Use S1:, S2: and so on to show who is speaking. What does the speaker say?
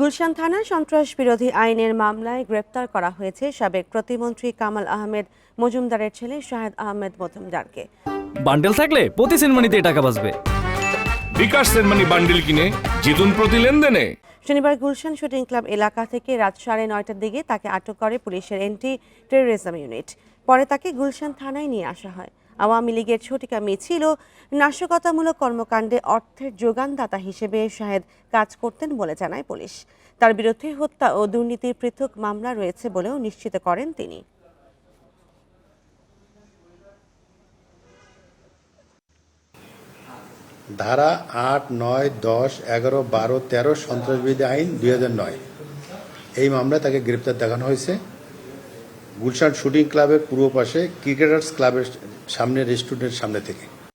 S1: গুলশান থানার সন্ত্রাস বিরোধী আইনের মামলায় গ্রেপ্তার করা হয়েছে সাবেক প্রতিমন্ত্রী কামাল আহমেদ মজুমদারের ছেলে শাহেদ আহমেদ মজুমদারকে।
S2: বান্ডেল থাকলে প্রতি সেনমানিতে টাকা বাঁচবে।
S3: বিকাশ সেনমানি বান্ডিল কিনে জিতুন প্রতি লেনদেনে।
S1: শনিবার গুলশান শুটিং ক্লাব এলাকা থেকে রাত সাড়ে নয়টার দিকে তাকে আটক করে পুলিশের এন্টি টেরোরিজম ইউনিট। পরে তাকে গুলশান থানায় নিয়ে আসা হয়। আওয়ামী লীগের ছটিকা মিছিল ও নাশকতামূলক কর্মকাণ্ডে অর্থের যোগানদাতা হিসেবে শাহেদ কাজ করতেন বলে জানায় পুলিশ। তার বিরুদ্ধে হত্যা ও দুর্নীতির পৃথক মামলা রয়েছে বলেও নিশ্চিত করেন তিনি।
S4: ধারা আট, নয়, দশ, এগারো, বারো, তেরো সন্ত্রাসবিরোধী আইন দুই নয়। এই মামলায় তাকে গ্রেপ্তার দেখানো হয়েছে। গুলশান শুটিং ক্লাবের পূর্ব পাশে ক্রিকেটার্স ক্লাবের সামনে রেস্টুরেন্টের সামনে থেকে।